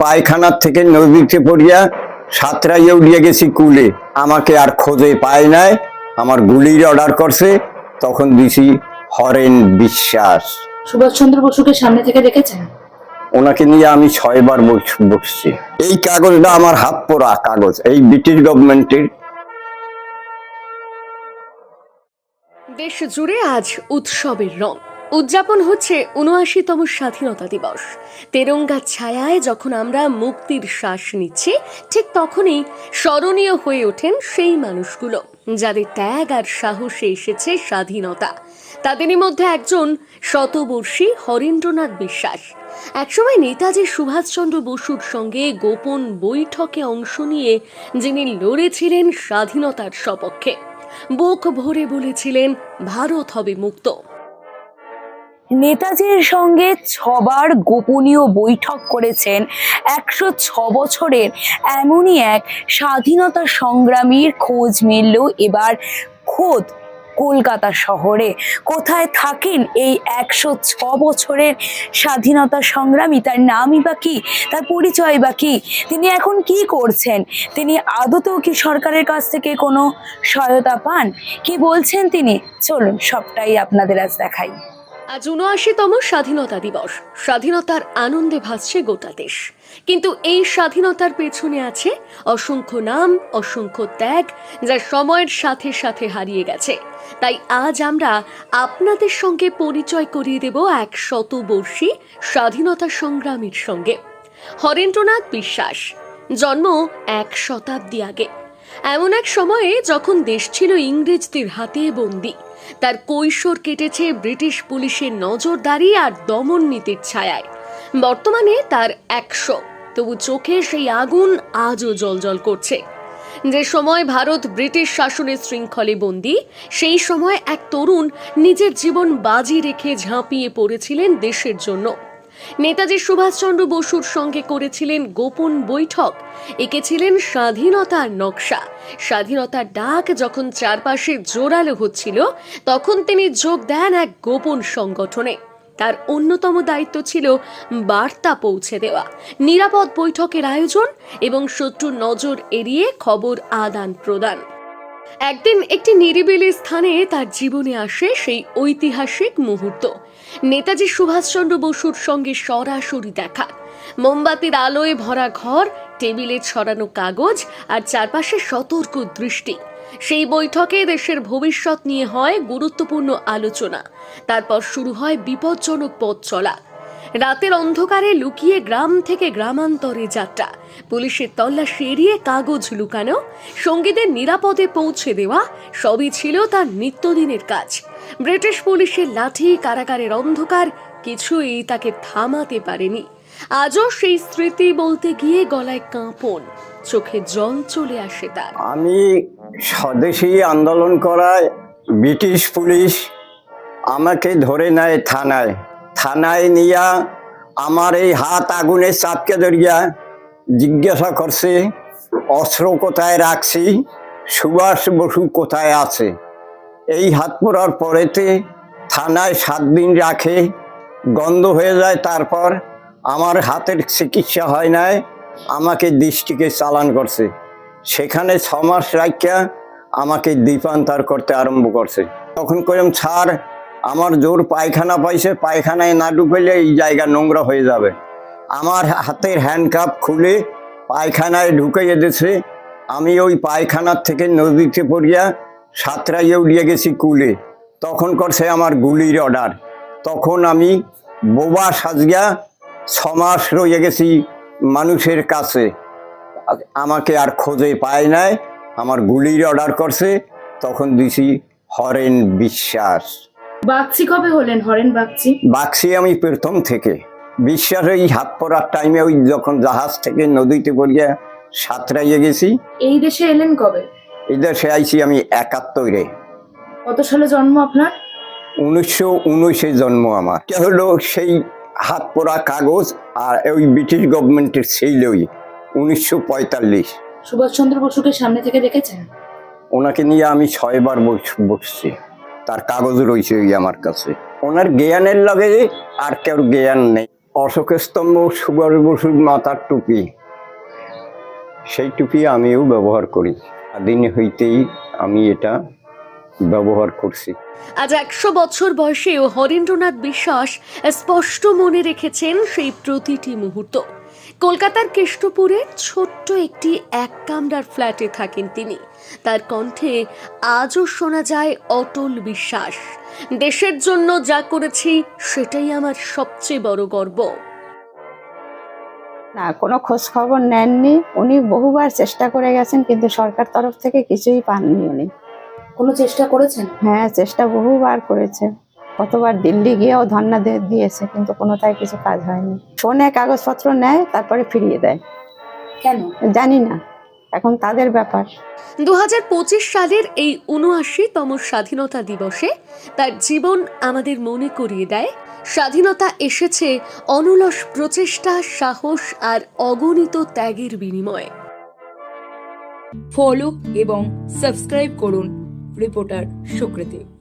পায়খানার থেকে নদীতে পড়িয়া সাতরাইয়ে উড়িয়ে গেছি কুলে। আমাকে আর খোঁজে পায় নাই। আমার গুলির অর্ডার করছে। তখন দিছি হরেন বিশ্বাস। সুভাষচন্দ্র বসুকে সামনে থেকে দেখেছেন? ওনাকে নিয়ে আমি ছয়বার বস- বসছি। এই কাগজটা আমার হাত পোড়া কাগজ এই ব্রিটিশ গভর্নমেন্টের। দেশ জুড়ে আজ উৎসবের রং। উদযাপন হচ্ছে উনআশিতম স্বাধীনতা দিবস। তেরঙ্গা ছায়ায় যখন আমরা মুক্তির শ্বাস নিচ্ছি, ঠিক তখনই স্মরণীয় হয়ে ওঠেন সেই মানুষগুলো, যাদের ত্যাগ আর সাহসে এসেছে স্বাধীনতা। তাদেরই মধ্যে একজন শতবর্ষী হরেন্দ্রনাথ বিশ্বাস। একসময় নেতাজি সুভাষচন্দ্র বসুর সঙ্গে গোপন বৈঠকে অংশ নিয়ে যিনি লড়েছিলেন স্বাধীনতার সপক্ষে বুক ভরে বলেছিলেন, ভারত হবে মুক্ত। নেতাজির সঙ্গে ছবার গোপনীয় বৈঠক করেছেন একশো ছ বছরের এমনই এক স্বাধীনতা সংগ্রামীর খোঁজ মিলল এবার খোদ কলকাতা শহরে। কোথায় থাকেন এই একশো ছ বছরের স্বাধীনতা সংগ্রামী? তার নামই বা কি? তার পরিচয় বা কি? তিনি এখন কি করছেন? তিনি আদতেও কি সরকারের কাছ থেকে কোনো সহায়তা পান? কি বলছেন তিনি? চলুন সবটাই আপনাদের আজ দেখাই। আজ উনআশিতম স্বাধীনতা দিবস। স্বাধীনতার আনন্দে ভাসছে গোটা দেশ। কিন্তু এই স্বাধীনতার পেছনে আছে অসংখ্য নাম, অসংখ্য ত্যাগ, যা সময়ের সাথে সাথে হারিয়ে গেছে। তাই আজ আমরা আপনাদের সঙ্গে পরিচয় করিয়ে দেব এক শতবর্ষী স্বাধীনতা সংগ্রামীর সঙ্গে। হরেন্দ্রনাথ বিশ্বাস, জন্ম এক শতাব্দী আগে। এমন এক সময়ে যখন দেশ ছিল ইংরেজদের হাতে বন্দি, তার কৈশোর কেটেছে ব্রিটিশ পুলিশের নজরদারি আর দমন নীতির ছায়ায়। বর্তমানে তার একশো, তবু চোখে সেই আগুন আজও জলজল করছে। যে সময় ভারত ব্রিটিশ শাসনের শৃঙ্খলে বন্দী, সেই সময় এক তরুণ নিজের জীবন বাজি রেখে ঝাঁপিয়ে পড়েছিলেন দেশের জন্য। নেতাজি সুভাষচন্দ্র বসুর সঙ্গে করেছিলেন গোপন বৈঠক। এঁকেছিলেন স্বাধীনতার নকশা। স্বাধীনতার ডাক যখন চারপাশে জোরালো হচ্ছিল, তখন তিনি যোগ দেন এক গোপন সংগঠনে। তার অন্যতম দায়িত্ব ছিল বার্তা পৌঁছে দেওয়া। নিরাপদ বৈঠকের আয়োজন এবং শত্রুর নজর এড়িয়ে খবর আদান প্রদান একদিন একটি নিরিবিলি স্থানে তার জীবনে আসে সেই ঐতিহাসিক মুহূর্ত। নেতাজি সুভাষচন্দ্র বসুর সঙ্গে সরাসরি দেখা। মোমবাতির আলোয় ভরা ঘর, টেবিলে ছড়ানো কাগজ আর চারপাশে সতর্ক দৃষ্টি। সেই বৈঠকে দেশের ভবিষ্যৎ নিয়ে হয় গুরুত্বপূর্ণ আলোচনা। তারপর শুরু হয় বিপজ্জনক পথ চলা। রাতের অন্ধকারে লুকিয়ে গ্রাম থেকে গ্রামান্তরে যাত্রা। পুলিশের তল্লাশি এড়িয়ে কাগজ লুকানো, সঙ্গীদের নিরাপদে পৌঁছে দেওয়া, সবই ছিল তার নিত্যদিনের কাজ। ব্রিটিশ পুলিশের লাঠি কারাগারের অন্ধকার কিছুই তাকে থামাতে পারেনি। আজও সেই স্মৃতি বলতে গিয়ে গলায় কাঁপন, চোখে জল চলে আসে তার। আমি স্বদেশী আন্দোলন করায় ব্রিটিশ পুলিশ আমাকে ধরে নেয় থানায়। থানায় নিয়া আমার এই হাত আগুনের চাপকে ধরিয়া জিজ্ঞাসা করছে, অস্ত্র কোথায় রাখছি, সুভাষ বসু কোথায় আছে? এই হাত পোড়ার পরেতে থানায় সাত দিন রাখে, গন্ধ হয়ে যায়, তারপর আমার হাতের চিকিৎসা হয় নাই, আমাকে দৃষ্টিকে চালান করছে। সেখানে ছ মাস রাখিয়া আমাকে দ্বীপান্তর করতে আরম্ভ করছে। তখন কইলাম ছাড় আমার জোর পায়খানা পাইছে, পায়খানায় না ঢুকাইলে এই জায়গা নোংরা হয়ে যাবে। আমার হাতের হ্যান্ডকাপ খুলে পায়খানায় ঢুকাইয়ে দিয়েছে আমি ওই পায়খানার থেকে নদীতে পড়িয়া সাঁতরাইয়ে উড়িয়ে গেছি কুলে। তখন করছে আমার গুলির অর্ডার তখন আমি বোবা সাজিয়া ছমাস রয়ে গেছি মানুষের কাছে। আমাকে আর খোঁজে পায় নাই। আমার গুলির অর্ডার করছে। তখন দিছি হরেন বিশ্বাস। বাগচি কবে হলেন হরেন বাগচি? আমি প্রথম থেকে। বিশ্বাস এই হাত পড়ার টাইমে ওই যখন জাহাজ থেকে নদীতে পড়িয়া সাঁতরাইয়ে গেছি। এই দেশে এলেন কবে? এই দেশে আইছি আমি একাত্তরে। কত সালে জন্ম আপনার? উনিশশো উনিশে জন্ম আমার। এটা হলো সেই হাত পোড়া কাগজ আর ওই ব্রিটিশ গভর্নমেন্টের সেইলই উনিশশো পঁয়তাল্লিশ। সুভাষচন্দ্র বসুকে সামনে থেকে দেখেছেন? ওনাকে নিয়ে আমি ছয়বার বস- বসছি। তার কাগজ রয়েছে ওই আমার কাছে। ওনার জ্ঞানের লগে আর কেউ জ্ঞান নেই। অশোক স্তম্ভ সুভাষ বসুর মাথার টুপি। সেই টুপি আমিও ব্যবহার করি। দিন হইতেই আমি এটা ব্যবহার করছি। আজ একশো বছর বয়সেও হরেন্দ্রনাথ বিশ্বাস স্পষ্ট মনে রেখেছেন সেই প্রতিটি মুহূর্ত। কলকাতার কেষ্টপুরে ছোট্ট একটি এক কামরার ফ্ল্যাটে থাকেন তিনি। তার কণ্ঠে আজও শোনা যায় অটল বিশ্বাস। দেশের জন্য যা করেছি সেটাই আমার সবচেয়ে বড় গর্ব। না কোনো খোঁজ খবর নেননি। উনি বহুবার চেষ্টা করে গেছেন কিন্তু সরকার তরফ থেকে কিছুই পাননি উনি। কোনো চেষ্টা করেছেন? হ্যাঁ চেষ্টা বহুবার করেছে। কতবার দিল্লি গিয়েও ধর্ণা দিয়েছে কিন্তু কোনোটাই কিছু কাজ হয়নি। শোনে কাগজপত্র নেয় তারপরে ফিরিয়ে দেয়। কেন? জানি না এখন তাদের ব্যাপার। দু সালের এই উনআশিতম স্বাধীনতা দিবসে তার জীবন আমাদের মনে করিয়ে দেয়। স্বাধীনতা এসেছে অনলস প্রচেষ্টা সাহস আর অগণিত ত্যাগের বিনিময়ে। ফলো এবং সাবস্ক্রাইব করুন রিপোর্টার সুকৃতি।